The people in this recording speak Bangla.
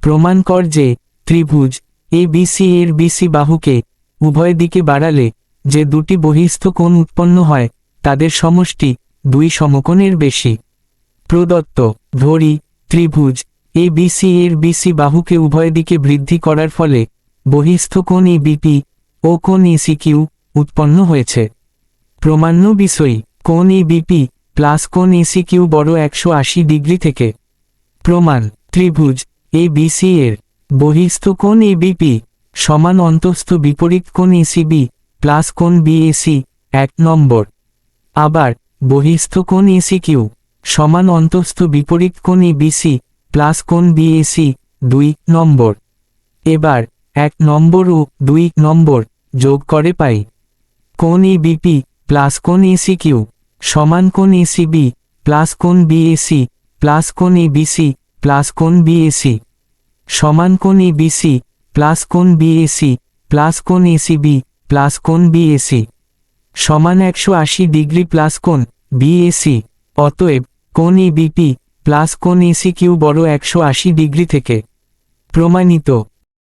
প্রমাণ কর যে, ত্রিভুজ এ বিসি এর বিসি বাহুকে উভয় দিকে বাড়ালে যে দুটি বহিস্থ কোণ উৎপন্ন হয়, তাদের সমষ্টি দুই সমকোণের বেশি। প্রদত্ত, ধরি, ত্রিভুজ এ বিসি এর বিসি বাহুকে উভয় দিকে বৃদ্ধি করার ফলে বহিস্থ কোণ এ বিপি ও কোণ এসি কিউ উৎপন্ন হয়েছে। প্রমাণ্য বিষয়, কোণ এ বিপি প্লাস কোণ এসি কিউ বড় একশো আশি ডিগ্রি থেকে। প্রমাণ, ত্রিভুজ এ বিসি এর বহিস্থ কোণ এ বিপি সমান অন্তস্থ বিপরীত কোণ এসিবি প্লাস কোণ বিএসি এক নম্বর। আবার বহিস্থ কোণ এসি কিউ সমান অন্তস্থ বিপরীত কোণ এ বিসি প্লাস কোণ বিএসি দুই নম্বর। এবার এক নম্বর ও দুই নম্বর যোগ করে পাই। কোণ এ বিপি প্লাস কোণ এসি কিউ সমান কোণ এসিবি প্লাস কোণ বিএসি প্লাস কোণ এ বিসি প্লাস কোণ বিএসি সমান কোণ এবিসি বিসি প্লাস কোণ বিএসি প্লাস কোণ এসিবি প্লাস কোণ বিএসি সমান একশো আশি ডিগ্রি প্লাস কোণ বিএসি অতএব কোণ এবিপি বিপি প্লাস কোণ এসি কিউ বড় একশো আশি ডিগ্রি থেকে প্রমাণিত।